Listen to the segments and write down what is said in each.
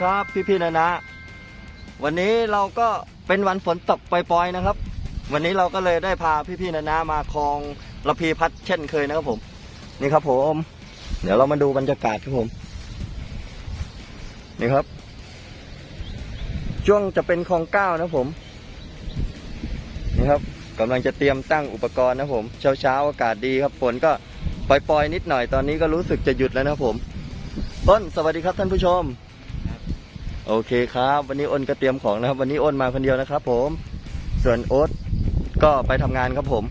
ครับ พี่พี่ๆนะนะ วันนี้เราก็เป็นวันฝนตกปล่อยๆนะครับ วันนี้เราก็เลยได้พาพี่พี่ๆนะนะมาคลองระพีพัดเช่นเคยนะครับผม นี่ครับผม เดี๋ยวเรามาดูบรรยากาศครับผม นี่ครับ ช่วงจะเป็นคลองเก้านะผม นี่ครับกำลังจะเตรียมตั้งอุปกรณ์นะผม เช้าเช้าๆอากาศดีครับฝนก็ปล่อยๆนิดหน่อยตอนนี้ก็รู้สึกจะหยุดแล้วนะครับผมอ้นสวัสดีครับท่านผู้ชม โอเคครับ วันนี้อ้นก็เตรียมของนะครับ วันนี้อ้นมาคนเดียวนะครับ ผม ส่วนโอ๊ตก็ไปทำงานครับผม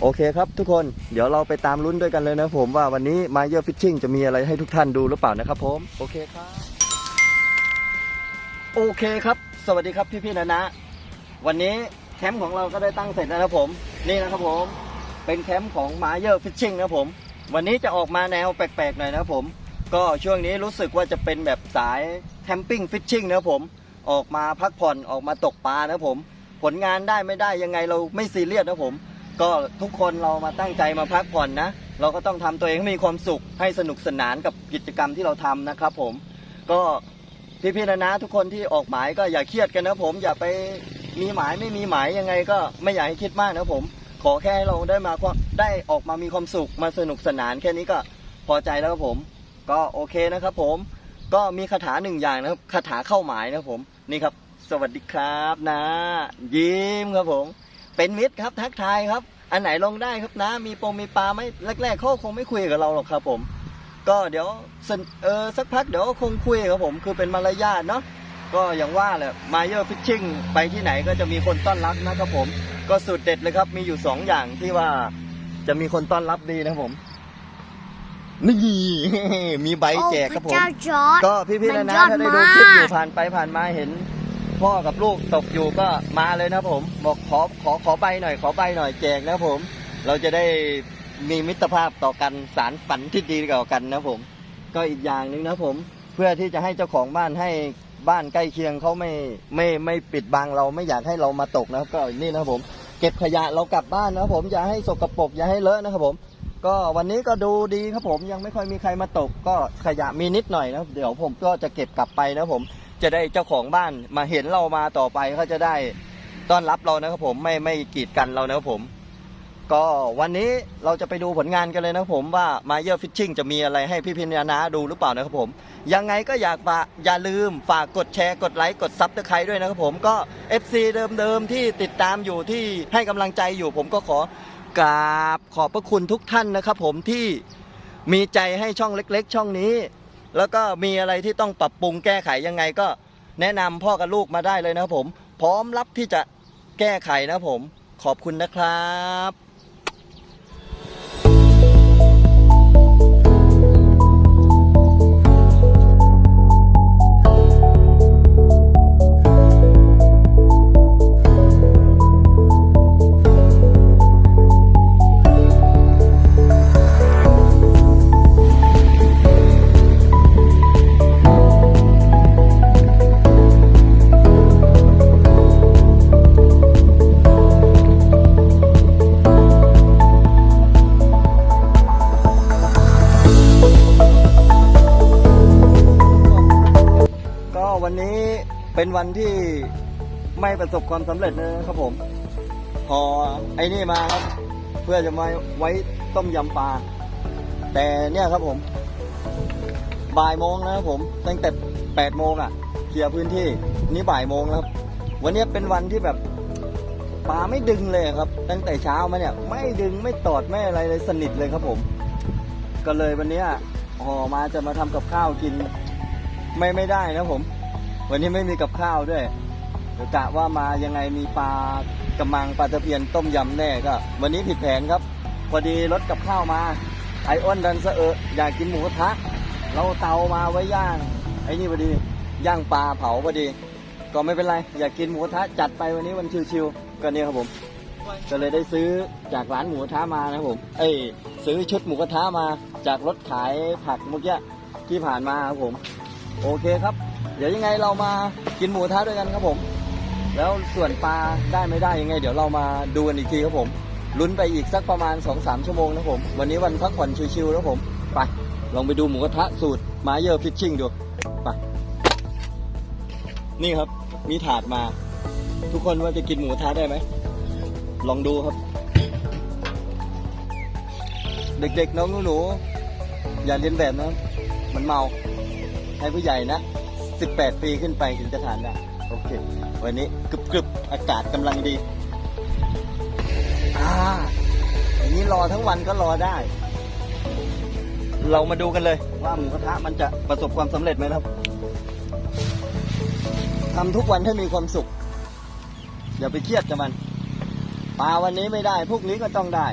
โอเคครับ ทุกคนเดี๋ยวเราไปตามลุ้นด้วยกันเลยนะผมว่าวันนี้มาเยอร์ฟิชชิ่งจะมีอะไรให้ทุกท่านดูหรือเปล่านะครับ ผมโอเคครับ โอเคครับ สวัสดีครับพี่พี่นะนะ วันนี้แคมป์ของเราก็ได้ตั้งเสร็จแล้วนะครับผม นี่นะครับผม เป็นแคมป์ของมาเยอร์ฟิชชิ่งนะผม วันนี้จะออกมาแนวแปลกๆหน่อยนะครับผม ก็ช่วงนี้รู้สึกว่าจะเป็นแบบสายแคมปิ้งฟิชชิ่งนะผม ออกมาพักผ่อนออกมาตกปลานะผม ผลงานได้ไม่ได้ยังไงเราไม่ซีเรียสนะผม ก็ทุกคนเรามาตั้งใจมาพักผ่อนนะ เราก็ต้องทำตัวเองให้มีความสุขให้สนุกสนานกับกิจกรรมที่เราทำนะครับผม ก็พี่ๆนะนะทุกคนที่ออกหมายก็อย่าเครียดกันนะผม อย่าไปมีหมายไม่มีหมายยังไงก็ไม่อยากให้คิดมากนะผม ขอแค่ให้เราได้มาได้ออกมามีความสุขมาสนุกสนานแค่นี้ก็พอใจแล้วครับผม ก็โอเคนะครับผมก็มีคาถาหนึ่งอย่างนะครับคาถาเข้าหมายนะครับผมนี่ครับ สวัสดีครับนะ ยิ้มครับผม เป็นมิตรครับทักทายครับ อันไหนลงได้ครับนะ มีปงมีปลาไหมแรกๆเขาคงไม่คุยกับเราหรอกครับผม ก็เดี๋ยวสันเออสักพักเดี๋ยวก็คงคุยครับผมคือเป็นมารยาทเนาะก็อย่างว่าแหละมาเยอร์ฟิชชิ่งไปที่ไหนก็จะมีคนต้อนรับนะครับผม ก็สุดเด็ดเลยครับมีอยู่สองอย่างที่ว่าจะมีคนต้อนรับดีนะครับผม นี่ มีใบแจกครับผมโอ้พะเจ้าจอร์ดก็พี่ๆนะมันนะยอดถ้าได้ดูมากคลิปอยู่ผ่านไปผ่านมาเห็น พ่อกับลูกตกอยู่ก็มาเลยนะครับผม บอกขอขอขอใบหน่อยขอใบหน่อยแจกนะครับผม เราจะได้มีมิตรภาพต่อกันสารฝันที่ดีต่อกันนะครับผม ก็อีกอย่างหนึ่งนะครับผม เพื่อที่จะให้เจ้าของบ้านให้บ้านใกล้เคียงเขาไม่ไม่ไม่ปิดบังเราไม่อยากให้เรามาตกนะครับก็นี่นะครับผม เก็บขยะเรากลับบ้านนะครับผมอย่าให้สกปรกอย่าให้เลอะนะครับผม ก็วันนี้ก็ดูดีครับผมยังไม่ค่อยมีใครมาตก ก็ขยะมีนิดหน่อยนะเดี๋ยวผมก็จะเก็บกลับไปนะผมจะได้เจ้าของบ้านมาเห็นเรามาต่อไปเขาจะได้ต้อนรับเรานะครับผมไม่ไม่กีดกันเรานะครับผม ก็วันนี้เราจะไปดูผลงานกันเลยนะครับผมว่ามาเยอร์ฟิชชิ่งจะมีอะไรให้พี่พินานาดูหรือเปล่านะครับผม ยังไงก็อยากฝากอย่าลืมฝากกดแชร์กดไลค์กดซับสไครต์ด้วยนะครับผมก็ FC เดิมๆที่ติดตามอยู่ที่ให้กำลังใจอยู่ผมก็ขอ กราบขอบพระคุณทุกท่านนะครับ ผมที่มีใจให้ช่องเล็ก ๆ ช่องนี้ แล้วก็มีอะไรที่ต้องปรับปรุงแก้ไขยังไงก็แนะนำพ่อกับลูกมาได้เลยนะครับผม พร้อมรับที่จะแก้ไขนะผม ขอบคุณนะครับ วันที่ไม่ประสบความสำเร็จนะครับผม พอไอ้นี่มาครับ เพื่อจะมาไว้ต้มยำปลา แต่เนี่ยครับผม บ่ายโมงนะครับผม ตั้งแต่แปดโมงอะ เคลียร์พื้นที่นี่บ่ายโมงแล้วครับ วันนี้เป็นวันที่แบบปลาไม่ดึงเลยครับ ตั้งแต่เช้ามาเนี่ย ไม่ดึงไม่ตอดไม่อะไรเลยสนิทเลยครับผม ก็เลยวันนี้ห่อมาจะมาทำกับข้าวกิน ไม่ไม่ได้นะผม วันนี้ไม่มีกับข้าวด้วยเดี๋ยวกะว่ามายังไงมีปลากระมังปลาตะเพียนต้มยำแน่ก็ วันนี้ผิดแผนครับ พอดีรถกับข้าวมา ไออ้นดันเสอออยากกินหมูกระทะเราเตามาไว้ย่าง ไอ้นี่พอดีย่างปลาเผาพอดี ก็ไม่เป็นไร อยากกินหมูกระทะจัดไปวันนี้วันชิวๆก็เนี่ยครับผมก็เลยได้ซื้อจากร้านหมูกระทะมานะครับผม เอ้ยซื้อชุดหมูกระทะมาจากรถขายผักเมื่อกี้ที่ผ่านมาครับผม โอเคครับ ดี๋ยวยังไงเรามากินหมูกระทะด้วยกันครับผม แล้วส่วนปลาได้ไม่ได้ยังไง เดี๋ยวเรามาดูกันอีกทีครับผมลุ้นไปอีกสักประมาณ 2-3 ชั่วโมงนะครับผม วันนี้วันพักผ่อนชิวๆนะครับผมไปลองไปดูหมูกระทะสูตรมาเยอร์ฟิชชิ่งดูไปนี่ครับ มีถาดมา ทุกคนว่าจะกินหมูกระทะได้ไหมลองดูครับ เด็กๆน้องหนูๆอย่าเรียนแบบนะ มันเมาให้ผู้ใหญ่นะ 18 ปีขึ้นไปถึงจะทานได้โอเค วันนี้กรึบๆอากาศกำลังดี อ่าอย่างนี้รอทั้งวันก็รอได้ เรามาดูกันเลย ว่าหมูกระทะมันจะประสบความสำเร็จไหมครับทำทุกวันให้มีความสุข อย่าไปเครียดกับมันปลาวันนี้ไม่ได้ พวกนี้ก็ต้องได้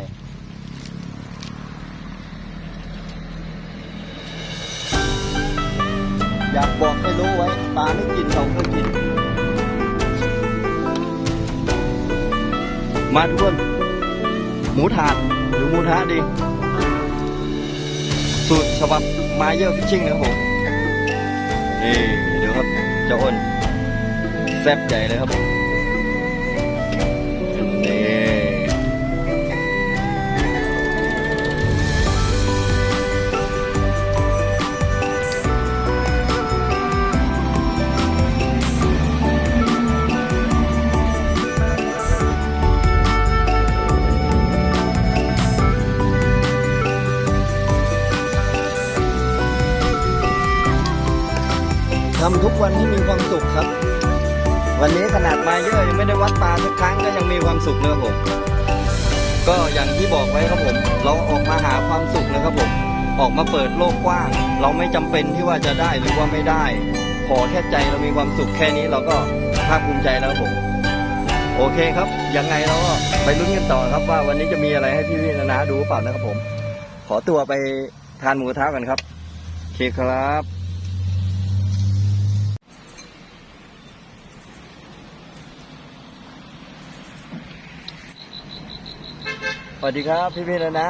อยากบอกให้รู้ไว้ปลาไม่กินเราก็กิน มาทุกคน หมูถาดหรือหมูทะดี สูตรฉบับมาเยอะฟิชชิ่งนะครับผมนี่เดี๋ยวครับเจ้าอ้นแซ่บใหญ่เลยครับ ทำทุกวันให้มีความสุขครับ วันนี้ขนาดมาเยอะยังไม่ได้วัดปลาทุกครั้งก็ยังมีความสุขเลยครับผม ก็อย่างที่บอกไว้ครับผม เราออกมาหาความสุขนะครับผม ออกมาเปิดโลกกว้าง เราไม่จำเป็นที่ว่าจะได้หรือว่าไม่ได้ ขอแค่ใจเรามีความสุขแค่นี้เราก็ภาคภูมิใจแล้วผม โอเคครับ ยังไงเราก็ไปลุ้นกันต่อครับว่าวันนี้จะมีอะไรให้พี่วินานาดูเปล่านะครับผม ขอตัวไปทานหมูกระทะกันครับโอเคครับ สวัสดีครับพี่พี่นะนะ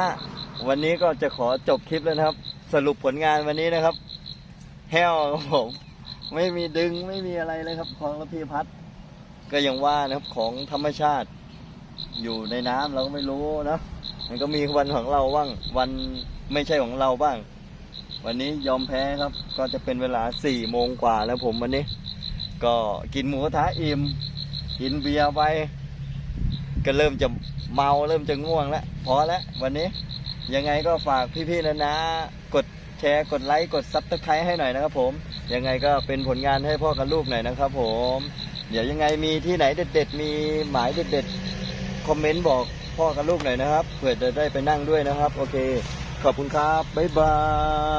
วันนี้ก็จะขอจบคลิปแล้วนะครับ สรุปผลงานวันนี้นะครับ แห้วครับผม ไม่มีดึงไม่มีอะไรเลยครับของระพีพัดก็ยังว่านะครับของธรรมชาติ อยู่ในน้ำเราก็ไม่รู้นะมันก็มีวันของเราบ้างวันไม่ใช่ของเราบ้าง วันนี้ยอมแพ้ครับ ก็จะเป็นเวลาสี่โมงกว่าแล้วผมวันนี้ ก็กินหมูกระทะอิ่มกินเบียร์ไปก็เริ่มจะ เมาเริ่มจะง่วงแล้วพอแล้ววันนี้ยังไงก็ฝากพี่ๆนะนะ กดแชร์กดไลค์กดซับสไครต์ให้หน่อยนะครับผมยังไงก็เป็นผลงานให้พ่อกับลูกหน่อยนะครับผม เดี๋ยวยังไงมีที่ไหนเด็ด ๆ มีหมายเด็ดๆคอมเมนต์บอกพ่อกับลูกหน่อยนะครับเผื่อจะได้ไปนั่งด้วยนะครับ โอเค ขอบคุณครับบ๊ายบา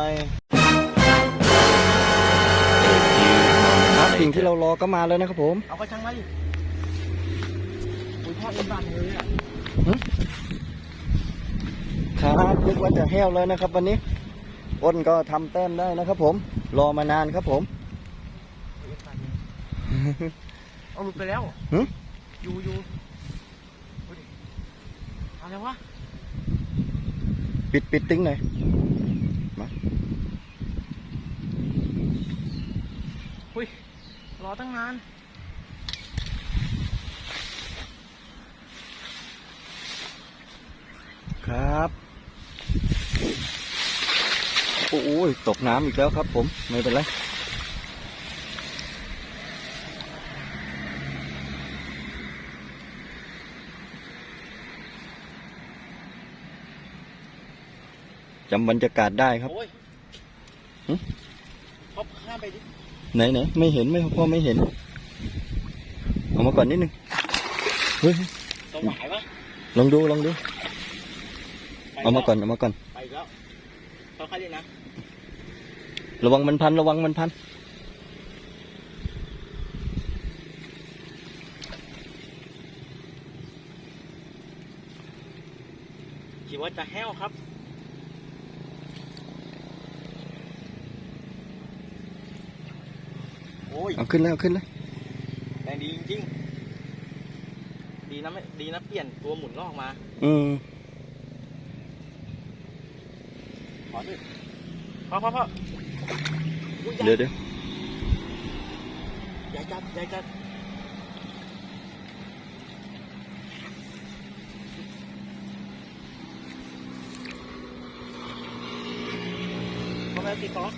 ยครับสิ่งที่เรารอก็มาแล้วนะครับผม เอากระชังมาดิอุ้ยทอดเป็นบันเลยอะ ครับนึกว่าจะแห้วแล้วนะครับ วันนี้อ้นก็ทำแต้มได้นะครับ ผม รอมานานครับผมเอาหลุดไปแล้วหึอยู่อยู่ดูดิเอาแล้ววะปิดปิดติ้งหน่อยอุ้ยรอตั้งนาน ครับโอ้ยตกน้ำอีกแล้วครับ ผมไม่เป็นไรจำบรรยากาศได้ครับโอ้ยหึพบข้ามไปดิไหนไหนไม่เห็นไม่พ่อไม่เห็น เอามาก่อนนิดนึง เฮ้ยตัวหวายปะลองดูลองดูไป เอามาก่อนเอามาก่อนไปอีกแล้วค่อยๆเล่นนะระวังมันพันระวังมันพันคิดว่าจะแห้วครับโอ้ยเอาขึ้นแล้วขึ้นแล้วแรงดีจริงๆดีนะไม่ดีนะเปลี่ยนตัวหมุนลอกมา อืม พ่อพ่อพ่อเดี๋ยวเดี๋ยวใหญ่จัดใหญ่จัดพ่อแม่ตีป๊อก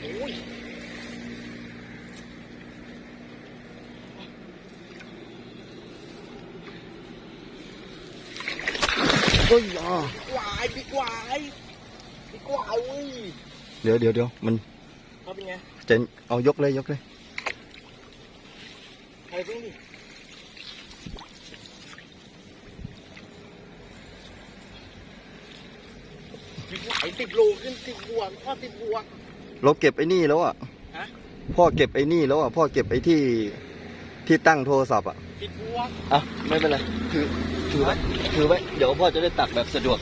โอ้ยโอ้ยอ่ะายพี่กวายพี่กวายเว้ยเดี๋ยวเดี๋ยวเดี๋ยวมันเขาเป็นไงจะเอายกเลยยกเลยใครเพิ่งดิพี่กวายสิบโลขึ้นสิบบวกพ่อสิบบวกเราเก็บไอ้นี่แล้วอะฮะพ่อเก็บไอ้นี่แล้วอะพ่อเก็บไอ้ที่ที่ตั้งโทรศัพท์อะสิบบวกอะไม่เป็นไรถือถือไว้ถือไว้เดี๋ยวพ่อจะได้ตักแบบสะดวก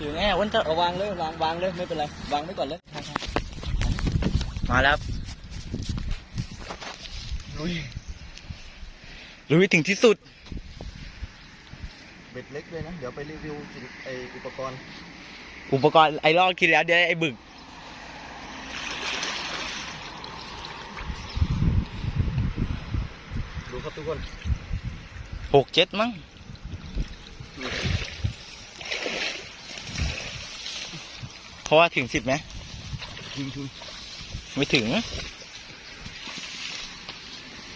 ถึงแง่วันจะเอาวางเลยวางวางเลยไม่เป็นไรวางไว้ก่อนเลยมาแล้วลุยลุยถึงที่สุดเบ็ดเล็กเลยนะ เดี๋ยวไปรีวิวสินไออุปกรณ์ อุปกรณ์ไอรอดคิดแล้วเดี๋ยวไอบึก ดูครับทุกคนหกเจ็ดมั้งเพ ราะว่าถึงสิบไหมทิ้งทิ้งไม่ถึง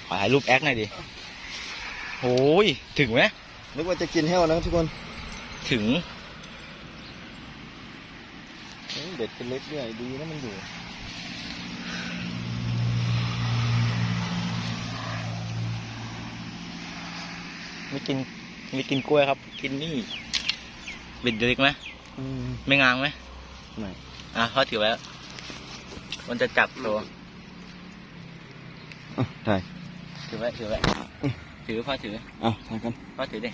ขอถ่ายรูปแอคหน่อยดิโอ้ยถึงไหมนึกว่าจะกินแห้วนะทุกคน ถึงเฮ้ยเบ็ดเป็นเล็กด้วยดีนะมันอยู่ไม่กินไม่กินกล้วยครับ กินนี่เบ็ดเล็กไหมอืมไม่งางไหม ไม่อะพ่อถือไว้ มันจะจับตัวอะได้ถือไว้ถือไว้ถือพ่อถืออะทานกันพ่อถือดิ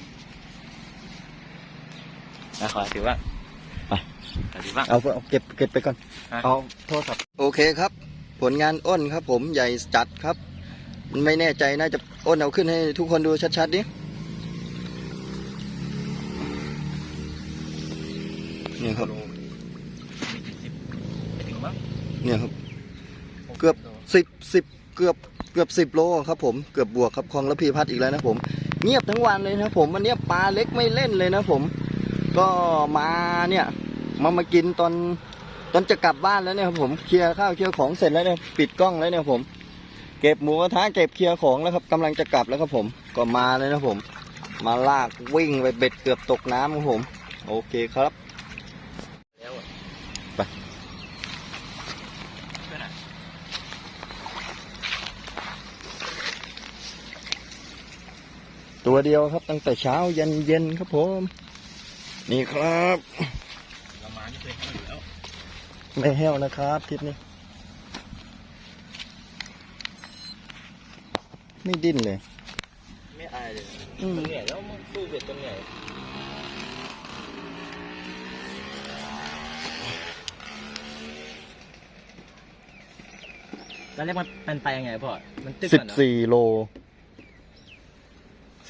นะขอถือบ้างไปขอถือบ้างเอาเอาเก็บเก็บไปก่อนฮะเอาโทรศัพท์โอเคครับ ผลงานอ้นครับ ผมใหญ่จัดครับ มันไม่แน่ใจน่าจะอ้นเอาขึ้นให้ทุกคนดูชัดๆดิเนี่ยครับไม่ถึงมั้ง เนี่ยครับ เกือบสิบสิบเกือบเกือบสิบโลครับผมเกือบบวกครับคลองระพีพัฒน์อีกแล้วนะผม เงียบทั้งวันเลยนะผมวันนี้ปลาเล็กไม่เล่นเลยนะผม ก็มาเนี่ย มามากินตอนตอนจะกลับบ้านแล้วเนี่ยครับผมเคลียร์ข้าวเคลียร์ของเสร็จแล้วเนี่ยปิดกล้องแล้วเนี่ยผม เก็บหมูกระทะเก็บเคลียร์ของแล้วครับกำลังจะกลับแล้วครับผมก็มาเลยนะผม มาลากวิ่งไปเบ็ดเกือบตกน้ำครับผม โอเคครับ แล้วอะ ไป ช่วยหน่อย ตัวเดียวครับตั้งแต่เช้ายันเย็นครับผม นี่ครับเรามานี่เคยให้อยู่แล้วไม่แห้วนะครับทริปนี้ ไม่ดิ้นเลย ไม่อายเลยอืมมันเหนื่อยแล้วมันสู้เบ็ดจนเหนื่อยตอนแรกมันเป็นไปยังไงพ่อ มันตึกสิบก่อนเนอะสี่โล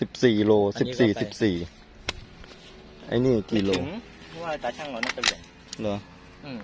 สิบสี่โลอัสินบนี้สี่ก็ไป สิบสี่ไอ้นี่กี่โลไม่ถึงเพราะว่าตาช่างเราน่าจะเหวี่ยงเหรออืม